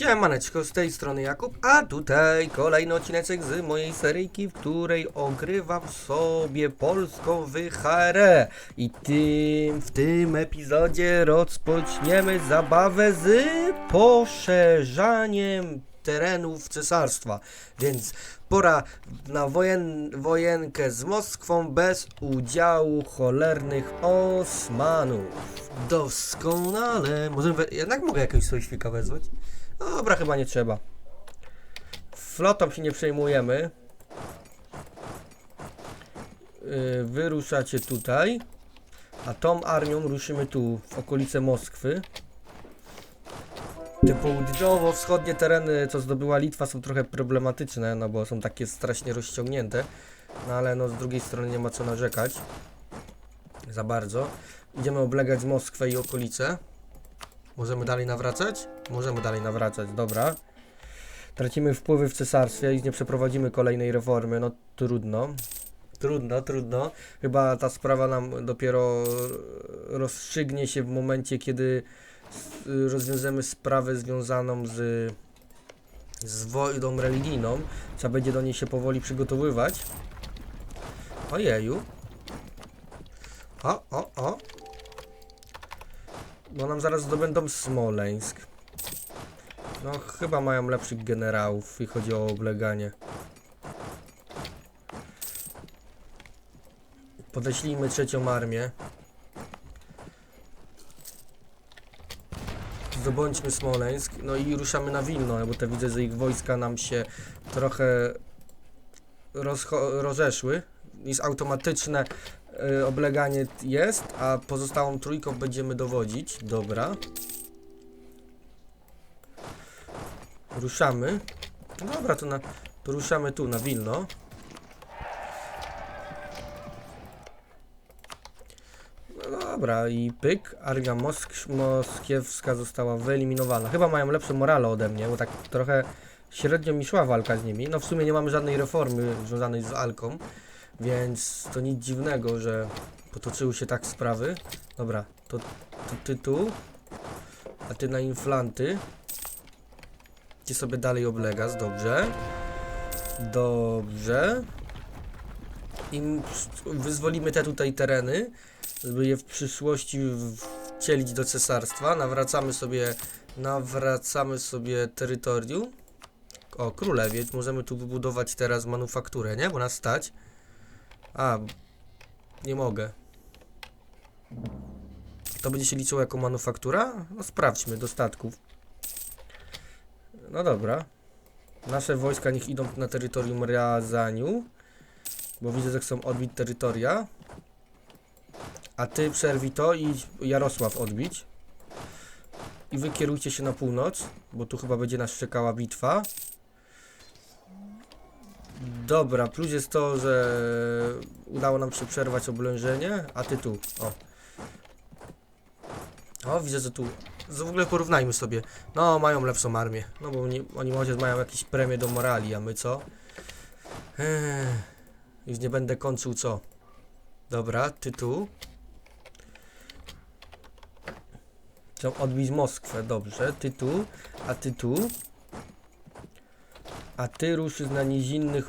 Siemaneczko, z tej strony Jakub, a tutaj kolejny odcineczek z mojej seryjki, w której ogrywam sobie polską wycharę. I tym, w tym epizodzie rozpoczniemy zabawę z poszerzaniem terenów cesarstwa. Więc pora na wojen, wojenkę z Moskwą bez udziału cholernych Osmanów. Doskonale. Możemy, jednak mogę jakiegoś sojusznika wezwać? Dobra, chyba nie trzeba. Flotą się nie przejmujemy. Yy, Wy ruszacie tutaj. A tą armią ruszymy tu, w okolice Moskwy. Te południowo-wschodnie tereny, co zdobyła Litwa, są trochę problematyczne, no bo są takie strasznie rozciągnięte. No ale no z drugiej strony nie ma co narzekać. Za bardzo. Idziemy oblegać Moskwę i okolice. Możemy dalej nawracać? Możemy dalej nawracać, dobra. Tracimy wpływy w cesarstwie i nie przeprowadzimy kolejnej reformy, no trudno. Trudno, trudno. Chyba ta sprawa nam dopiero rozstrzygnie się w momencie, kiedy rozwiążemy sprawę związaną z, z wojną religijną. Trzeba będzie do niej się powoli przygotowywać. Ojeju. O, o, o. Bo nam zaraz zdobędą Smoleńsk. No, chyba mają lepszych generałów, jeśli chodzi o obleganie. Podeślijmy trzecią armię. Zdobądźmy Smoleńsk. No i ruszamy na Wilno, bo te widzę, że ich wojska nam się trochę rozeszły. Jest automatyczne y, obleganie jest, a pozostałą trójką będziemy dowodzić. Dobra. Ruszamy. No Dobra, to, na, to ruszamy tu, na Wilno. No dobra, i pyk. Armia Mosk moskiewska została wyeliminowana. Chyba mają lepsze morale ode mnie, bo tak trochę średnio mi szła walka z nimi. No w sumie nie mamy żadnej reformy związanej z Alką, więc to nic dziwnego, że potoczyły się tak sprawy. Dobra, to, to ty tu, a ty na inflanty. Ty sobie dalej oblegasz, dobrze. Dobrze. I wyzwolimy te tutaj tereny, żeby je w przyszłości wcielić do cesarstwa. Nawracamy sobie, nawracamy sobie terytorium. O, królewiec. Możemy tu wybudować teraz manufakturę, nie? Bo nas stać. A, nie mogę. To będzie się liczyło jako manufaktura? No sprawdźmy, do statków. No dobra. Nasze wojska niech idą na terytorium Riazaniu. Bo widzę, że chcą odbić terytoria. A ty przerwij to i Jarosław odbić. I wy kierujcie się na północ, bo tu chyba będzie nas czekała bitwa. Dobra, plus jest to, że udało nam się przerwać oblężenie, a ty tu, o. O, widzę, że tu, w ogóle porównajmy sobie. No, mają lepszą armię, no bo oni, oni mają jakieś premie do morali, a my co? Ech, już nie będę kończył co. Dobra, ty tu. Chcą odbić Moskwę, dobrze, ty tu, a ty tu. A ty ruszysz na nizinnych,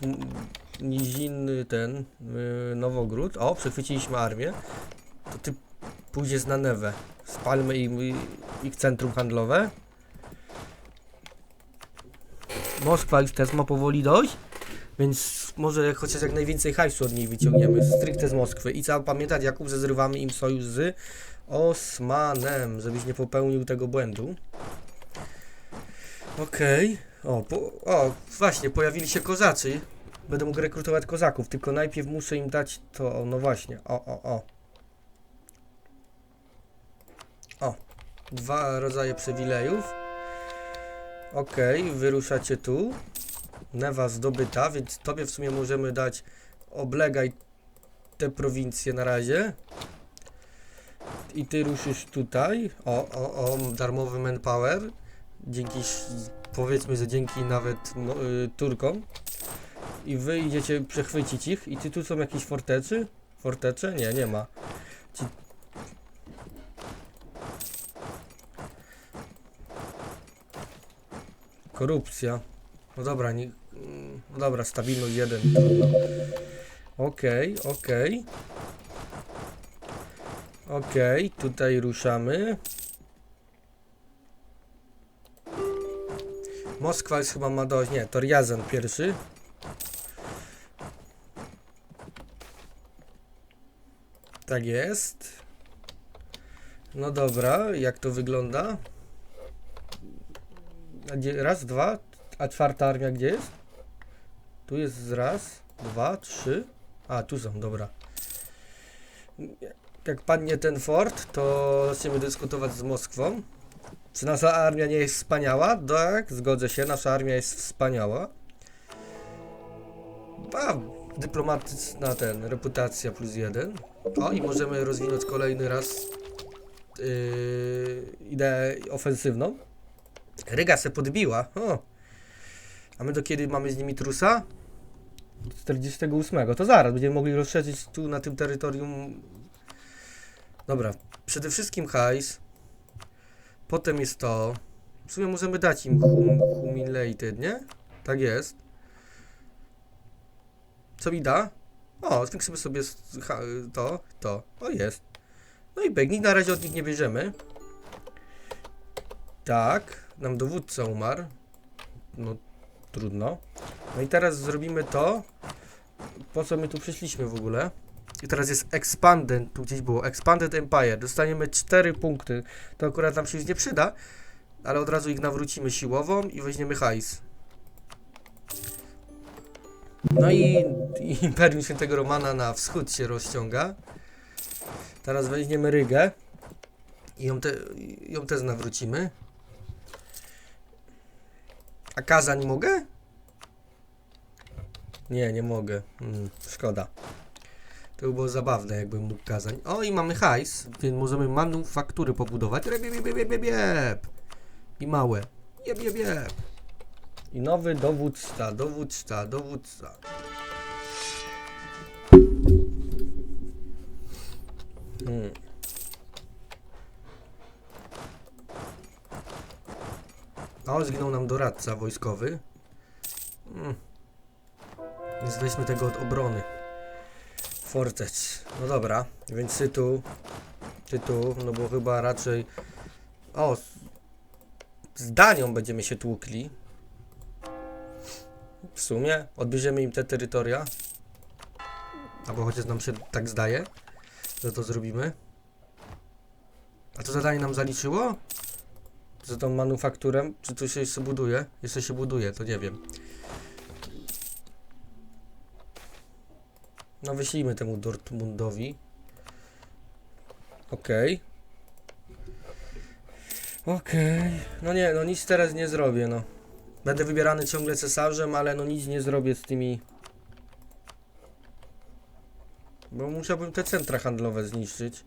nizinny ten, yy, Nowogród. O, przechwyciliśmy armię. To ty pójdziesz na Newę. Spalmy im ich centrum handlowe. Moskwa już też ma powoli dojść. Więc może chociaż jak najwięcej hajsu od niej wyciągniemy. Stricte z Moskwy. I trzeba pamiętać, Jakub, że zrywamy im sojusz z Osmanem, żebyś nie popełnił tego błędu. Okej. O, po, o, właśnie, pojawili się kozacy. Będę mógł rekrutować kozaków, tylko najpierw muszę im dać to, no właśnie, o, o, o. O, dwa rodzaje przywilejów. Okej, wyruszacie tu. Newa zdobyta, więc tobie w sumie możemy dać oblegaj te prowincje na razie. I ty ruszysz tutaj. O, o, o, darmowy manpower. Dzięki, powiedzmy, że dzięki nawet no, y, Turkom. I wy idziecie przechwycić ich. I ty tu są jakieś fortecy? Fortecze? Nie, nie ma. Ci... Korupcja. No dobra, nie, no dobra, stabilność jeden. Okej, okej. Okej, tutaj ruszamy. Moskwa jest chyba ma dość. Nie, to Riazan pierwszy. Tak jest. No dobra, jak to wygląda? Raz, dwa, a czwarta armia gdzie jest? Tu jest raz, dwa, trzy. A, tu są, dobra. Jak padnie ten fort, to zaczniemy dyskutować z Moskwą. Czy nasza armia nie jest wspaniała? Tak, zgodzę się, nasza armia jest wspaniała. A, dyplomatyczna ten, reputacja plus jeden. O, i możemy rozwinąć kolejny raz yy, ideę ofensywną. Ryga se podbiła. O. A my do kiedy mamy z nimi trusa? 48. To zaraz będziemy mogli rozszerzyć tu na tym terytorium. Dobra, przede wszystkim hajs. Potem jest to. W sumie możemy dać im hum, humiliated, nie? Tak jest. Co mi da? O, zwiększymy sobie to, to. O, jest. No i biegnij, na razie od nich nie bierzemy. Tak, nam dowódca umarł. No, trudno. No i teraz zrobimy to. Po co my tu przyszliśmy w ogóle? I teraz jest Expanded, tu gdzieś było, Expanded Empire. Dostaniemy 4 punkty. To akurat nam się już nie przyda, ale od razu ich nawrócimy siłową i weźmiemy hajs. No i, Imperium Świętego Romana na wschód się rozciąga. Teraz weźmiemy Rygę i ją, te, ją też nawrócimy. A Kazań mogę? Nie, nie mogę. Mm, szkoda. To by było zabawne, jakbym mógł Kazań. O, i mamy hajs, więc możemy manufaktury pobudować. Jeb. I małe. Jeb, jeb, jeb. I nowy dowódca, dowódca, dowódca. Hmm. O, zginął nam doradca wojskowy. Hmm. Więc weźmy tego od obrony. Fortec. No dobra, więc tytuł. Tytuł, no bo chyba raczej. O! z- Danią będziemy się tłukli. W sumie odbierzemy im te terytoria. Albo chociaż nam się tak zdaje, że to zrobimy. A to zadanie nam zaliczyło? Za tą manufakturę? Czy to się buduje? Jeszcze się buduje, to nie wiem. No wyślijmy temu Dortmundowi. Okej. Okej. No nie, no nic teraz nie zrobię, no. Będę wybierany ciągle cesarzem, ale no nic nie zrobię z tymi... Bo musiałbym te centra handlowe zniszczyć.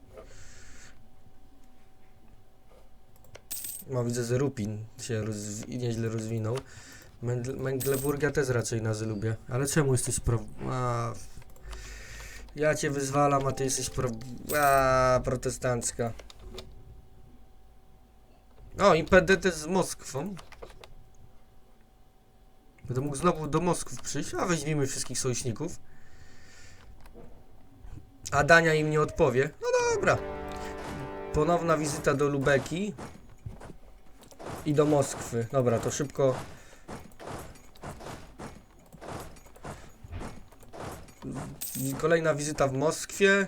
No widzę, że Rupin się rozwi- nieźle rozwinął. Mędl- Męgleburgia też raczej nazy lubię. Ale czemu jesteś pro... A, ja cię wyzwalam, a ty jesteś pro... A, protestancka. O, i PDT z Moskwą. Będę mógł znowu do Moskwy przyjść, a weźmiemy wszystkich sojuszników. A Dania im nie odpowie. No dobra. Ponowna wizyta do Lubeki. I do Moskwy. Dobra, to szybko. Kolejna wizyta w Moskwie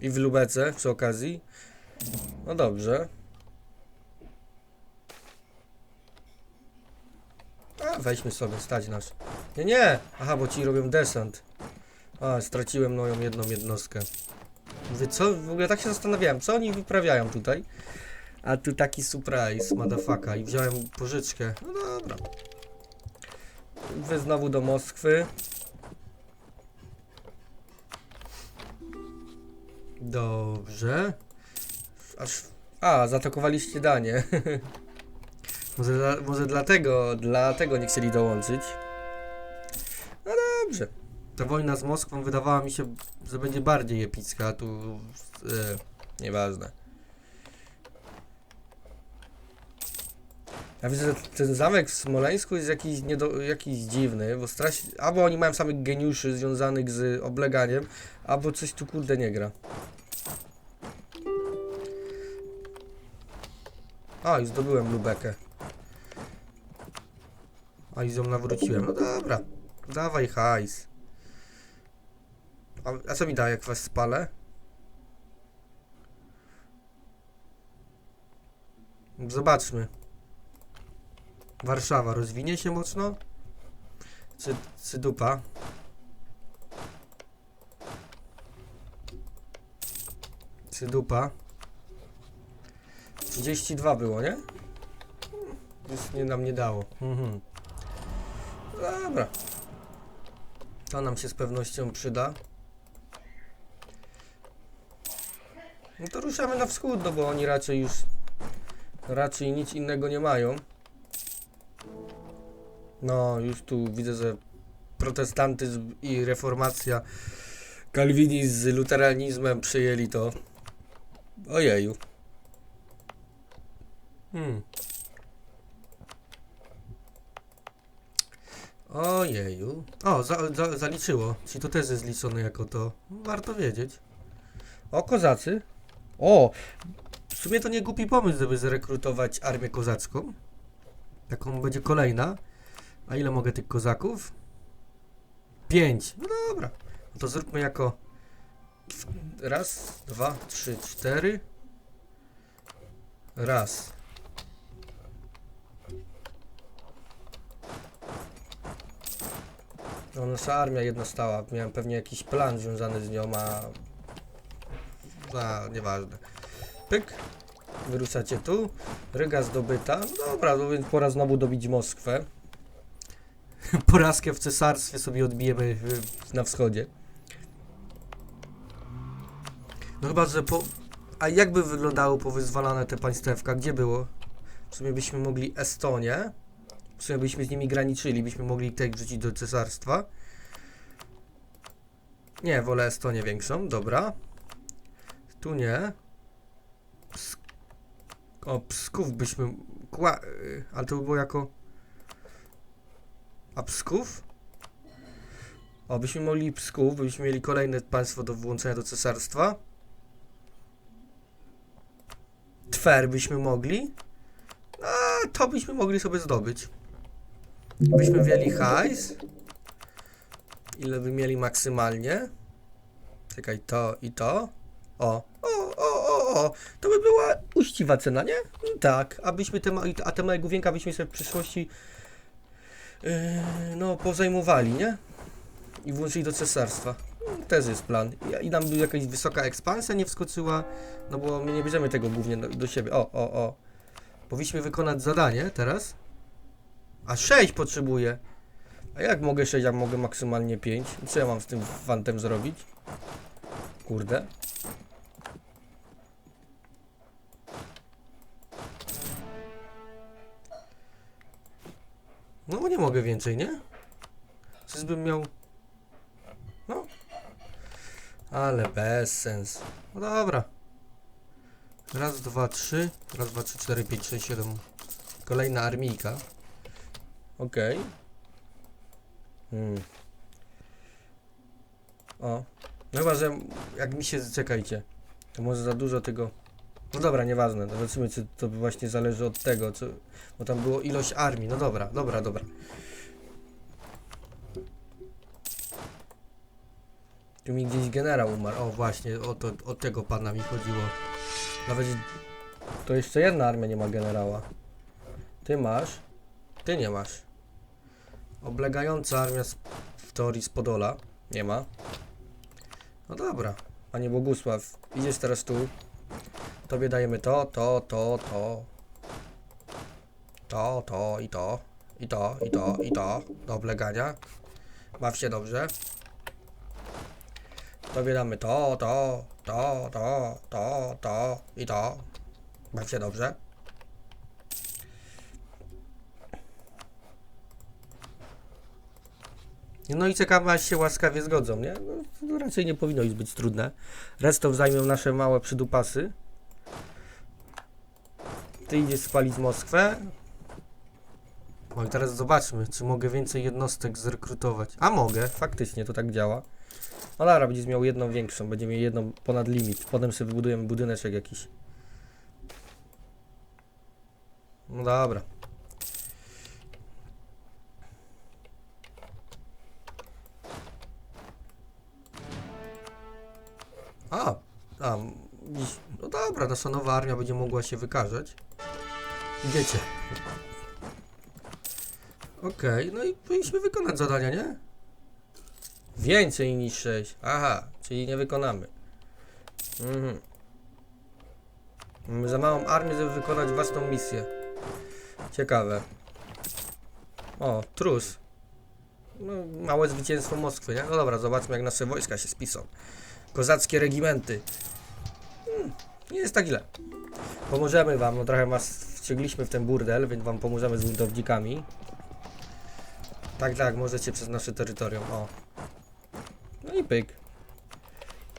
i w Lubece przy okazji. No dobrze. A, weźmy sobie, stać nasz. Nie, nie! Aha, bo ci robią desant. A, straciłem moją jedną jednostkę. Mówię, co? W ogóle tak się zastanawiałem, co oni wyprawiają tutaj? A tu taki surprise, motherfucker. I wziąłem pożyczkę. No dobra. Wy znowu do Moskwy. Dobrze. Aż... A, zaatakowaliście Danię. może, dla, może dlatego, dlatego nie chcieli dołączyć. No dobrze. Ta wojna z Moskwą wydawała mi się, że będzie bardziej epicka, tu... E, nieważne. Ja widzę, że ten zamek w Smoleńsku jest jakiś, niedo, jakiś dziwny, bo strasznie, albo oni mają samych geniuszy związanych z obleganiem, albo coś tu kurde nie gra. A, i zdobyłem lubekę. A, i ją nawróciłem. No dobra, dawaj hajs. A, a co mi da, jak was spalę? Zobaczmy. Warszawa rozwinie się mocno? Czy, czy dupa? Czy dupa? 32 było, nie? Już nie nam nie dało. Mhm. Dobra. To nam się z pewnością przyda. No to ruszamy na wschód, no bo oni raczej już raczej nic innego nie mają. No, już tu widzę, że protestantyzm i reformacja, kalwinizm z luteranizmem przyjęli to. Ojeju. Hmm. Ojeju. O, za, za, zaliczyło. Czyli to też jest liczone jako to. Warto wiedzieć. O, kozacy. O, w sumie to nie głupi pomysł, żeby zrekrutować armię kozacką. Taką będzie kolejna. A ile mogę tych kozaków? Pięć. No dobra. No to zróbmy jako raz, dwa, trzy, cztery. Raz. No, nasza armia jedna stała. Miałem pewnie jakiś plan związany z nią, a... A, nieważne. Pyk. Wyruszacie tu. Ryga zdobyta. No dobra, no więc pora znowu dobić Moskwę. Porazkę w cesarstwie sobie odbijemy y, na wschodzie. No chyba, że po... A jakby wyglądało powyzwalane te państewka? Gdzie było? W sumie byśmy mogli Estonię. W sumie byśmy z nimi graniczyli, byśmy mogli te wrzucić do cesarstwa. Nie, wolę Estonię większą, dobra. Tu nie. O, Psków byśmy... Kła... y, Ale to by było jako... A Psków? O, byśmy mogli Psków, byśmy mieli kolejne państwo do włączenia do cesarstwa. Twer byśmy mogli. A to byśmy mogli sobie zdobyć. Byśmy wzięli hajs. Ile by mieli maksymalnie? Czekaj, to i to. O, o, o, o, o. To by była uczciwa cena, nie? Tak, abyśmy te, a te małe główienka byśmy sobie w przyszłości yy, no, pozajmowali, nie? I włączyli do cesarstwa. Też jest plan. I- I nam by jakaś wysoka ekspansja nie wskoczyła, no bo my nie bierzemy tego głównie do, do siebie. O, o, o. Powinniśmy wykonać zadanie teraz. A 6 potrzebuję. A jak mogę 6, jak mogę maksymalnie 5? Co ja mam z tym fantem zrobić? Kurde. No bo nie mogę więcej, nie? Czyżbym miał... No. Ale bez sens. No dobra. Raz, dwa, trzy. Raz, dwa, trzy, cztery, pięć, sześć, siedem. Kolejna armijka. Okej. Hmm. O. No chyba, że jak mi się... Czekajcie. To może za dużo tego... No dobra, nieważne. Zobaczymy, czy to właśnie zależy od tego, co... Bo tam było ilość armii. No dobra, dobra, dobra. Tu mi gdzieś generał umarł. O właśnie, o, to, o tego pana mi chodziło. Nawet to jeszcze jedna armia nie ma generała. Ty masz. Ty nie masz. Oblegająca armia w teorii z Podola. Nie ma. No dobra. Panie Bogusław, idziesz teraz tu. Tobie dajemy to, to, to, to. To, to i to. I to, i to, i to. Do oblegania. Baw się dobrze. Tobie damy to, to, to, to, to, to i to. Baw się dobrze. No i czekamy aż się łaskawie zgodzą, nie? No, raczej nie powinno już być trudne. Restów zajmą nasze małe przydupasy. Ty idziesz spalić Moskwę. No i teraz zobaczmy, czy mogę więcej jednostek zrekrutować. A mogę, faktycznie to tak działa. No Lara będzie miał jedną większą, będzie miał jedną ponad limit. Potem sobie wybudujemy budyneczek jakiś. No dobra. A, a, no dobra, nasza nowa armia będzie mogła się wykazać. Idziecie. Okej, no i powinniśmy wykonać zadania, nie? Więcej niż 6. Aha, czyli nie wykonamy. Mhm. Mamy za małą armię, żeby wykonać własną misję. Ciekawe. O, trus. No, małe zwycięstwo Moskwy, nie? No dobra, zobaczmy jak nasze wojska się spisą. Kozackie regimenty. Hmm, nie jest tak źle. Pomożemy wam, no trochę was wciągliśmy w ten burdel, więc wam pomożemy z buntownikami. Tak, tak, możecie przez nasze terytorium, o. No i pyk.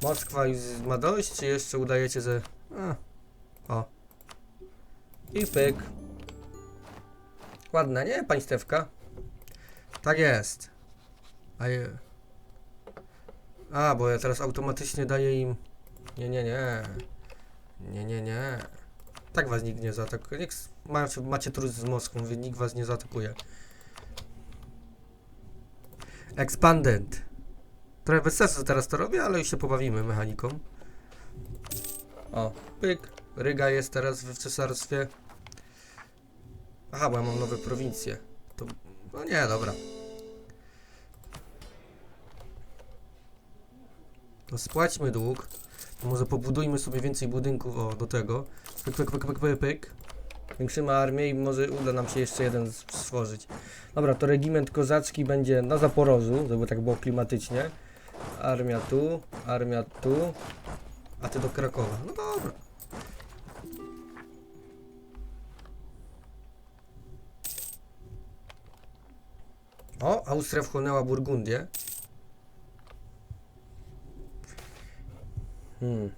Moskwa już ma dość, czy jeszcze udajecie, że... A. O. I pyk. Ładna, nie, państewka? Tak jest. A je... A, bo ja teraz automatycznie daję im... Nie, nie, nie. Nie, nie, nie. Tak was nikt nie zaatakuje. S- macie, macie trus z Moskwą, więc nikt was nie zaatakuje. Expandent. Trochę bez sensu teraz to robię, ale już się pobawimy mechaniką. O, pyk. Ryga jest teraz w cesarstwie. Aha, bo ja mam nowe prowincje. To... No nie, dobra. To spłaćmy dług. To może pobudujmy sobie więcej budynków, o, do tego. Pyk, pyk, pyk, pyk, pyk, pyk. Większymy armię i może uda nam się jeszcze jeden stworzyć. Dobra, to regiment kozacki będzie na Zaporożu, żeby tak było klimatycznie. Armia tu, armia tu, a ty do Krakowa. No dobra. O, Austria wchłonęła Burgundię. Hmm.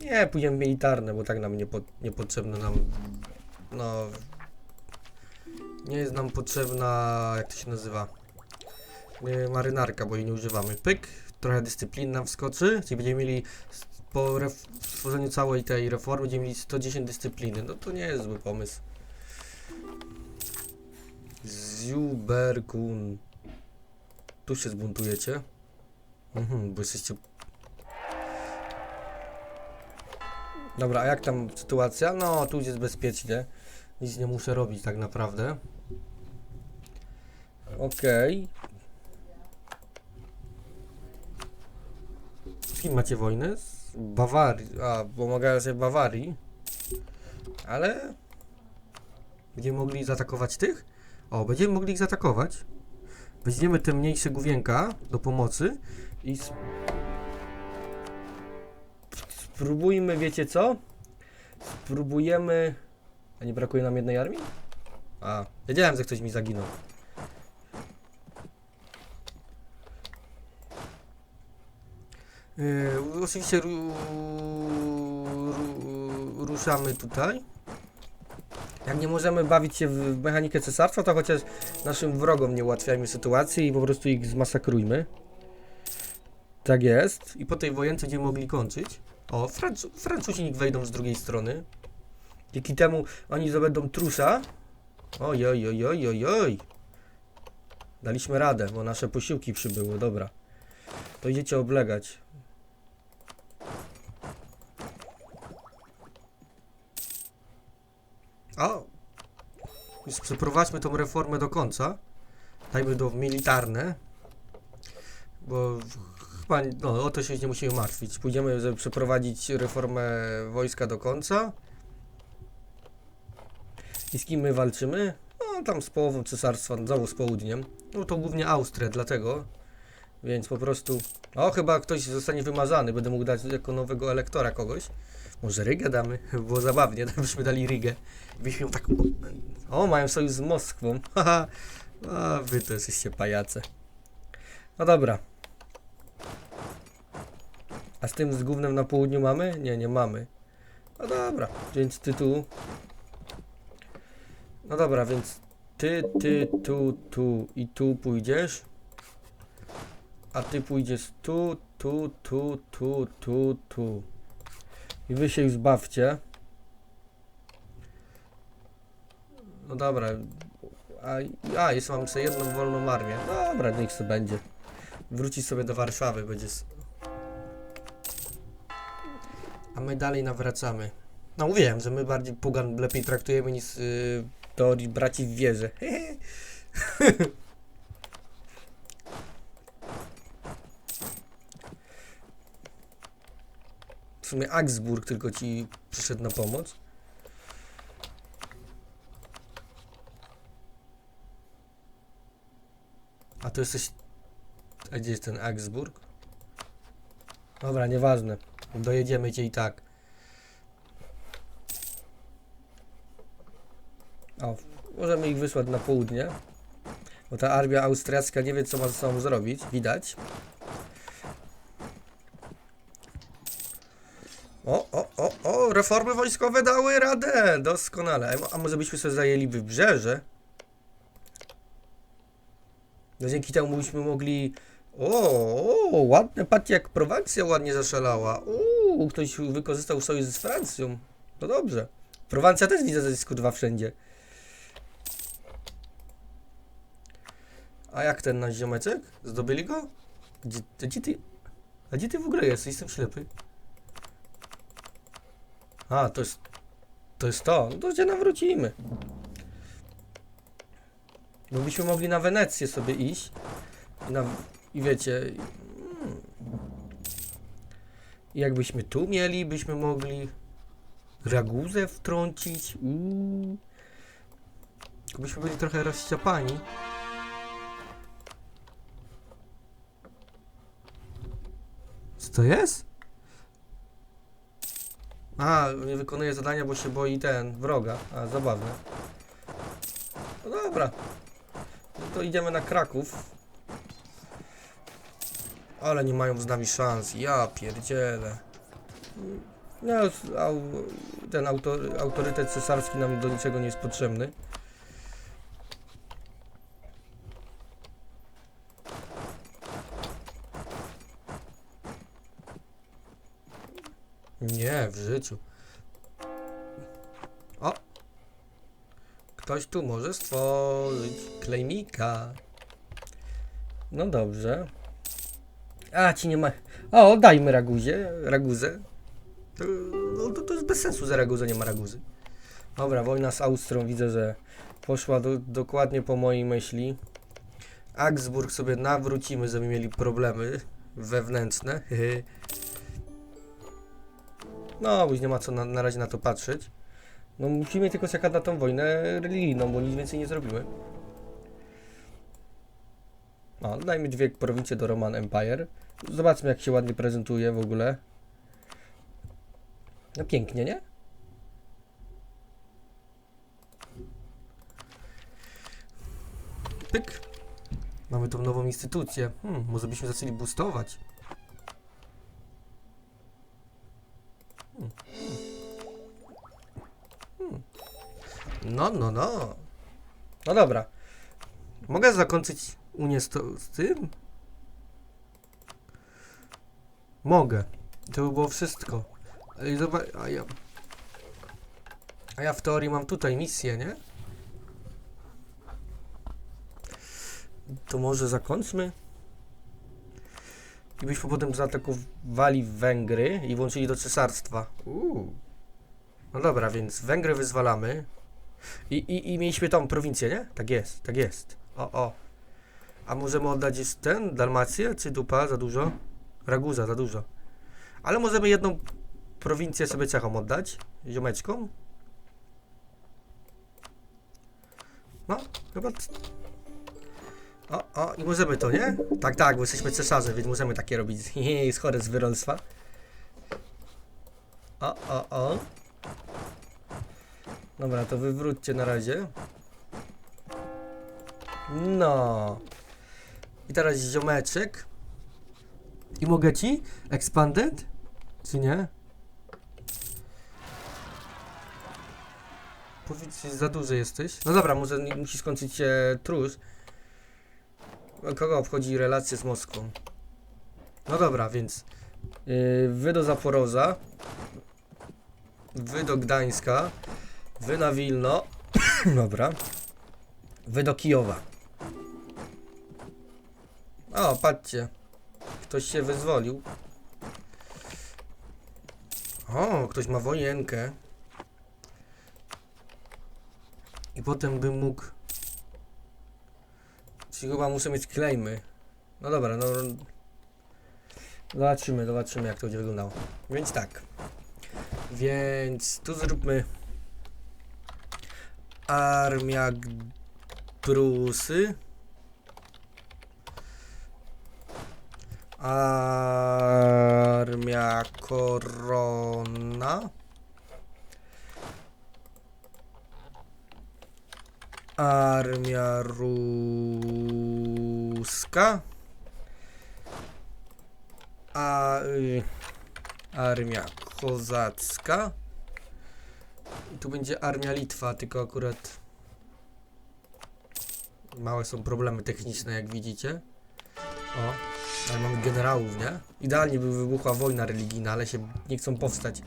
Nie, pójdziemy militarne, bo tak nam nie po, niepotrzebne nam. No. Nie jest nam potrzebna. Jak to się nazywa? Yy, marynarka, bo jej nie używamy. Pyk, trochę dyscyplin nam wskoczy. Czyli będziemy mieli po stworzeniu całej tej reformy będziemy mieli 110 dyscypliny. No to nie jest zły pomysł. Zuberkun. Tu się zbuntujecie. Mhm, bo jesteście Dobra, a jak tam sytuacja? No, tu jest bezpiecznie. Nic nie muszę robić tak naprawdę. Okej. Z kim macie wojnę? Z Bawarii. A, pomagają sobie Bawarii. Ale... Będziemy mogli zaatakować tych? O, będziemy mogli ich zaatakować. Weźmiemy te mniejsze główienka do pomocy i spróbujmy, wiecie co? Spróbujemy... A nie brakuje nam jednej armii? A, wiedziałem, że ktoś mi zaginął. Yy, oczywiście ru, ru, ruszamy tutaj. Jak nie możemy bawić się w mechanikę cesarstwa, to chociaż naszym wrogom nie ułatwiajmy sytuacji i po prostu ich zmasakrujmy. Tak jest. I po tej wojence będziemy mogli kończyć. O, Francu Francuzi niech wejdą z drugiej strony. Dzięki temu oni zdobędą trusza. Oj, oj, oj, oj, oj, oj. Daliśmy radę, bo nasze posiłki przybyły, dobra. To idziecie oblegać. O! Już przeprowadźmy tą reformę do końca. Dajmy do militarne. Bo chyba no, o to się nie musimy martwić. Pójdziemy, żeby przeprowadzić reformę wojska do końca. I z kim my walczymy? No tam z połową cesarstwa, znowu z południem. No to głównie Austria, dlatego. Więc po prostu... O, chyba ktoś zostanie wymazany. Będę mógł dać jako nowego elektora kogoś. Może Rygę damy? Było zabawnie, byśmy dali Rygę. Byśmy tak... O, mają sojusz z Moskwą. Haha. A, wy to jesteście pajace. No dobra. A z tym z gównem na południu mamy? Nie, nie mamy. No dobra, więc tytuł. No dobra, więc ty, ty, tu, tu i tu pójdziesz. A ty pójdziesz tu, tu, tu, tu, tu, tu. I wy się zbawcie. No dobra. A, a jest mam sobie jedną wolną armię. Dobra, niech sobie będzie. Wróci sobie do Warszawy, będzie. A my dalej nawracamy. No mówiłem, że my bardziej Pugan lepiej traktujemy niż yy, teorii braci w wierze. W sumie Augsburg tylko ci przyszedł na pomoc. A to jesteś... A gdzie jest ten Augsburg? Dobra, nieważne. Dojedziemy cię i tak. O, możemy ich wysłać na południe. Bo ta armia austriacka nie wie, co ma ze sobą zrobić. Widać. O, o, o, o, reformy wojskowe dały radę. Doskonale. A mo- A może byśmy sobie zajęli wybrzeże? No dzięki temu byśmy mogli... O, ładne, patrzcie jak Prowansja ładnie zaszalała. Uuu, ktoś wykorzystał sojusz z Francją. No dobrze. Prowancja też widzę, że kurwa wszędzie. A jak ten nasz ziomeczek? Zdobyli go? Gdzie, gdzie ty... A gdzie ty w ogóle jesteś? Jestem ślepy. A, to jest... To jest to. No to gdzie nawrócimy. Bo byśmy mogli na Wenecję sobie iść. Na, i wiecie... jakbyśmy tu mieli, byśmy mogli... Raguzę wtrącić. Uuu. Byśmy byli trochę rozściapani. Co to jest? A, nie wykonuje zadania, bo się boi ten, wroga. A, zabawne. No dobra. No to idziemy na Kraków. Ale nie mają z nami szans. Ja pierdzielę. No, ten autor, autorytet cesarski nam do niczego nie jest potrzebny. Nie, w życiu. O! Ktoś tu może stworzyć klejmika. No dobrze. A, ci nie ma... O, oddajmy Raguzie, Raguzę. To, no, to, to jest bez sensu, że Raguza nie ma Raguzy. Dobra, wojna z Austrią widzę, że poszła do, dokładnie po mojej myśli. Augsburg sobie nawrócimy, żeby mieli problemy wewnętrzne. No, już nie ma co na, na razie na to patrzeć. No musimy tylko czekać na tą wojnę religijną, bo nic więcej nie zrobimy. No, dajmy dwie prowincje do Roman Empire. Zobaczmy jak się ładnie prezentuje w ogóle. No pięknie, nie? Pyk. Mamy tą nową instytucję. Hmm, może byśmy zaczęli boostować. No, no, no. No dobra. Mogę zakończyć Unię z, to, z tym? Mogę. To by było wszystko. Zobacz, a ja... A ja w teorii mam tutaj misję, nie? To może zakończmy? I byśmy potem zaatakowali Węgry i włączyli do cesarstwa. Uuu. No dobra, więc Węgry wyzwalamy. I, i, I mieliśmy tą prowincję, nie? Tak jest, tak jest. O, o. A możemy oddać ten, Dalmację, czy dupa za dużo? Raguza za dużo. Ale możemy jedną prowincję sobie cechą oddać, ziomeczkom. No, chyba... O, o, i możemy to, nie? Tak, tak, bo jesteśmy cesarze, więc możemy takie robić. Hehe, z chore z wyrolstwa. O, o, o. Dobra, to wywróćcie na razie. No. I teraz ziomeczek. I mogę ci? Expanded? Czy nie? Powiedz, że za duży jesteś. No dobra, może musi skończyć się trus. Kogo obchodzi relacje z Moskwą? No dobra, więc yy, wy do Zaporoza, wy do Gdańska, wy na Wilno, dobra, wy do Kijowa. O, patrzcie, ktoś się wyzwolił. O, ktoś ma wojenkę. I potem bym mógł... Czyli chyba muszę mieć claimy. No dobra, no... Zobaczymy, zobaczymy jak to będzie wyglądało. Więc tak. Więc tu zróbmy... Armia G- Armia Korona. Armia Ruska. A, y, armia Kozacka. I tu będzie Armia Litwa, tylko akurat małe są problemy techniczne, jak widzicie. O, ale mamy generałów, nie? Idealnie by wybuchła wojna religijna, ale się nie chcą powstać.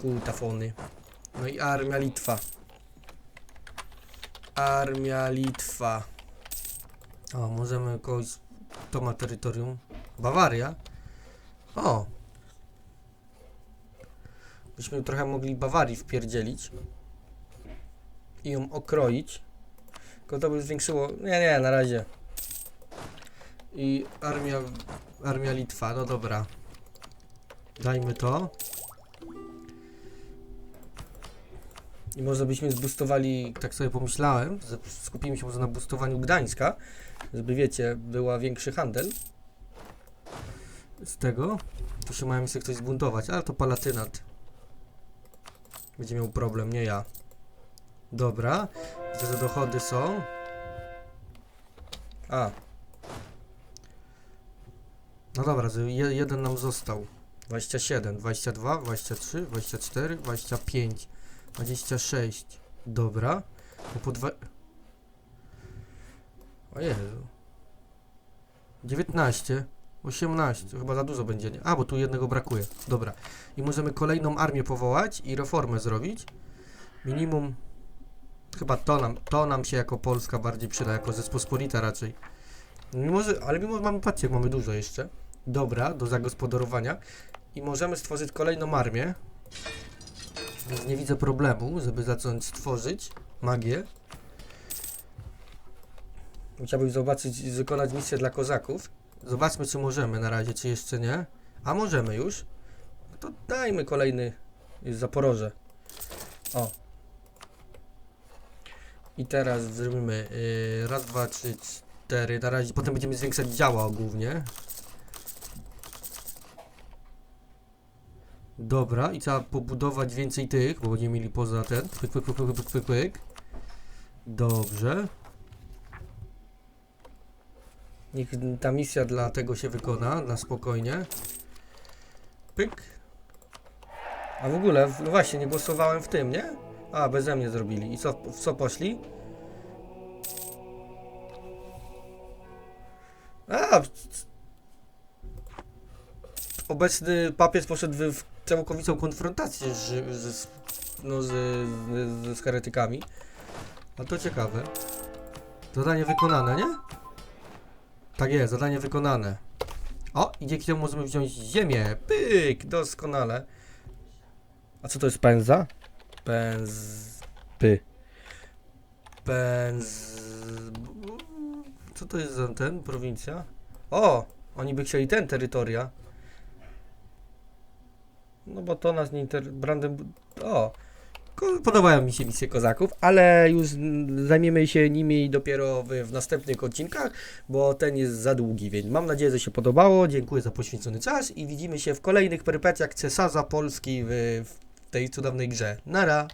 Kultafony. No i Armia Litwa. Armia Litwa. O, możemy kogoś... To ma terytorium. Bawaria. O. Byśmy trochę mogli Bawarii wpierdzielić. I ją okroić. Tylko to by zwiększyło... Nie, nie, na razie. I armia... Armia Litwa, no dobra. Dajmy to. I może byśmy zbustowali, tak sobie pomyślałem, skupimy się może na boostowaniu Gdańska, żeby wiecie, była większy handel z tego. Tu się mają jeszcze ktoś zbuntować, ale to palatynat. Będzie miał problem, nie ja. Dobra, widzę, że dochody są. A. No dobra, jeden nam został. 27, 22, 23, 24, 25. 26. Dobra. Bo po dwa... O Jezu. 19. 18. Chyba za dużo będzie. nie? A, bo tu jednego brakuje. Dobra. I możemy kolejną armię powołać i reformę zrobić. Minimum... Chyba to nam, to nam się jako Polska bardziej przyda, jako Rzeczpospolita raczej. Mimo, że, ale mimo, mamy, patrzcie, mamy dużo jeszcze. Dobra, do zagospodarowania. I możemy stworzyć kolejną armię. Więc nie widzę problemu, żeby zacząć tworzyć magię. Chciałbym zobaczyć i wykonać misję dla kozaków. Zobaczmy, czy możemy na razie, czy jeszcze nie. A możemy już. No to dajmy kolejny Zaporoże. O. I teraz zrobimy yy, raz, dwa, trzy, cztery. Na razie potem będziemy zwiększać działa głównie. Dobra, i trzeba pobudować więcej tych, bo będziemy mieli poza ten. Pyk, pyk, pyk, pyk, pyk, pyk. Dobrze. Niech ta misja dla tego się wykona, na spokojnie. Pyk. A w ogóle, no właśnie, nie głosowałem w tym, nie? A, beze mnie zrobili. I co, w co poszli? A, obecny papież poszedł w całkowitą konfrontację z, z, no, z, z, z heretykami. A to ciekawe. Zadanie wykonane, nie? Tak jest, zadanie wykonane. O, i dzięki temu możemy wziąć ziemię. Pyk, doskonale. A co to jest pędza? Pęz... Py. Pęz... Co to jest za ten, prowincja? O, oni by chcieli ten terytoria. No bo to nas nie inter... Brandem... O! Podobają mi się misje kozaków, ale już zajmiemy się nimi dopiero w, w następnych odcinkach, bo ten jest za długi, więc mam nadzieję, że się podobało. Dziękuję za poświęcony czas i widzimy się w kolejnych perypetiach cesarza Polski w, w tej cudownej grze. Nara!